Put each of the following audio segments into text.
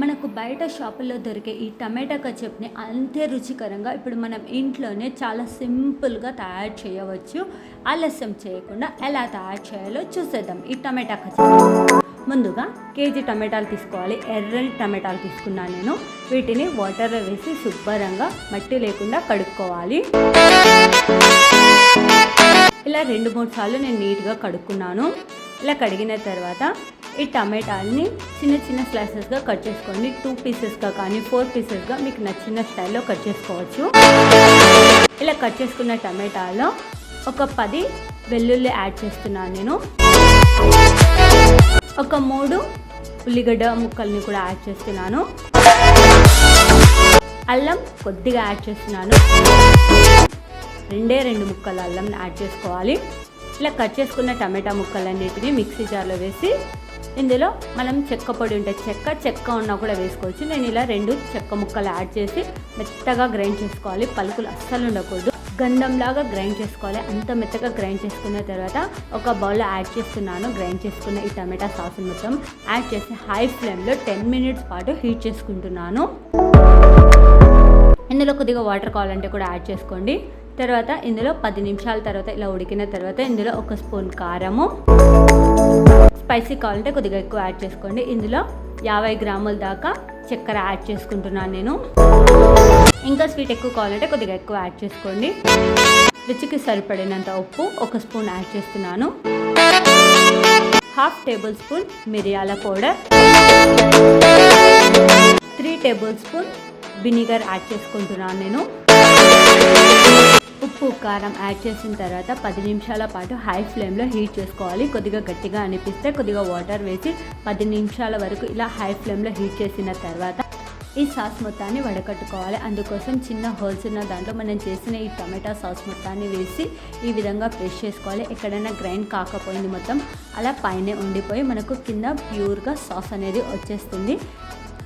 మనకు బయట షాపుల్లో దొరికే ఈ టమాటా కచప్ని అంతే రుచికరంగా ఇప్పుడు మనం ఇంట్లోనే చాలా సింపుల్గా తయారు చేయవచ్చు. ఆలస్యం చేయకుండా ఎలా తయారు చేయాలో చూసేద్దాం ఈ టమాటా కచప్. ముందుగా కేజీ టమాటాలు తీసుకోవాలి. ఎర్రని టమాటాలు తీసుకున్నాను నేను. వీటిని వాటర్లో వేసి శుభ్రంగా మట్టి లేకుండా కడుక్కోవాలి. ఇలా రెండు మూడు సార్లు నేను నీట్గా కడుక్కున్నాను. ఇలా కడిగిన తర్వాత ఈ టమాటాలని చిన్న చిన్న స్లైసెస్గా కట్ చేసుకోండి. టూ పీసెస్గా కానీ ఫోర్ పీసెస్గా మీకు నచ్చిన స్టైల్లో కట్ చేసుకోవచ్చు. ఇలా కట్ చేసుకున్న టమాటాలో ఒక పది వెల్లుల్లి యాడ్ చేస్తున్నాను నేను. ఒక మూడు ఉల్లిగడ్డ ముక్కల్ని కూడా యాడ్ చేస్తున్నాను. అల్లం కొద్దిగా యాడ్ చేస్తున్నాను. రెండే రెండు ముక్కల అల్లం యాడ్ చేసుకోవాలి. ఇలా కట్ చేసుకున్న టమాటా ముక్కలన్నిటిని మిక్సీ జార్లో వేసి ఇందులో మనం చెక్క పొడి ఉంటే చెక్క చెక్క ఉన్నా కూడా వేసుకోవచ్చు. నేను ఇలా రెండు చెక్క ముక్కలు యాడ్ చేసి మెత్తగా గ్రైండ్ చేసుకోవాలి. పలుకులు అస్సలు ఉండకూడదు. గంధంలాగా గ్రైండ్ చేసుకోవాలి. అంత మెత్తగా గ్రైండ్ చేసుకున్న తర్వాత ఒక బౌల్లో యాడ్ చేస్తున్నాను. గ్రైండ్ చేసుకున్న ఈ టమాటా సాస్ మొత్తం యాడ్ చేసి హై ఫ్లేమ్లో టెన్ మినిట్స్ పాటు హీట్ చేసుకుంటున్నాను. ఇందులో కొద్దిగా వాటర్ కావాలంటే కూడా యాడ్ చేసుకోండి. తర్వాత ఇందులో పది నిమిషాల తర్వాత ఇలా ఉడికిన తర్వాత ఇందులో ఒక స్పూన్ కారము. స్పైసీ కావాలంటే కొద్దిగా ఎక్కువ యాడ్ చేసుకోండి. ఇందులో యాభై గ్రాముల దాకా చక్కెర యాడ్ చేసుకుంటున్నాను నేను. ఇంకా స్వీట్ ఎక్కువ కావాలంటే కొద్దిగా ఎక్కువ యాడ్ చేసుకోండి. రుచికి సరిపడినంత ఉప్పు ఒక స్పూన్ యాడ్ చేస్తున్నాను. హాఫ్ టేబుల్ స్పూన్ మిరియాల powder. Three tablespoon vinegar add చేసుకుంటున్నాను నేను. కారం యాడ్ చేసిన తర్వాత పది నిమిషాల పాటు హై ఫ్లేమ్లో హీట్ చేసుకోవాలి. కొద్దిగా గట్టిగా అనిపిస్తే కొద్దిగా వాటర్ వేసి పది నిమిషాల వరకు ఇలా హై ఫ్లేమ్లో హీట్ చేసిన తర్వాత ఈ సాస్ మొత్తాన్ని వడకట్టుకోవాలి. అందుకోసం చిన్న హోల్స్ ఉన్న దాంట్లో మనం చేసిన ఈ టమాటా సాస్ మొత్తాన్ని వేసి ఈ విధంగా ప్రెస్ చేసుకోవాలి. ఎక్కడైనా గ్రైండ్ కాకపోయింది మొత్తం అలా పైనే ఉండిపోయి మనకు కింద ప్యూర్గా సాస్ అనేది వచ్చేస్తుంది.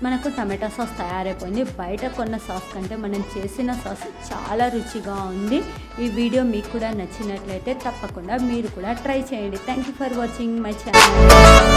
మనకు టమాటా సాస్ తయారైపోయింది. బయట కొన్న సాస్ కంటే మనం చేసిన సాస్ చాలా రుచిగా ఉంది. ఈ వీడియో మీకు కూడా నచ్చినట్లయితే తప్పకుండా మీరు కూడా ట్రై చేయండి. Thank you for watching my channel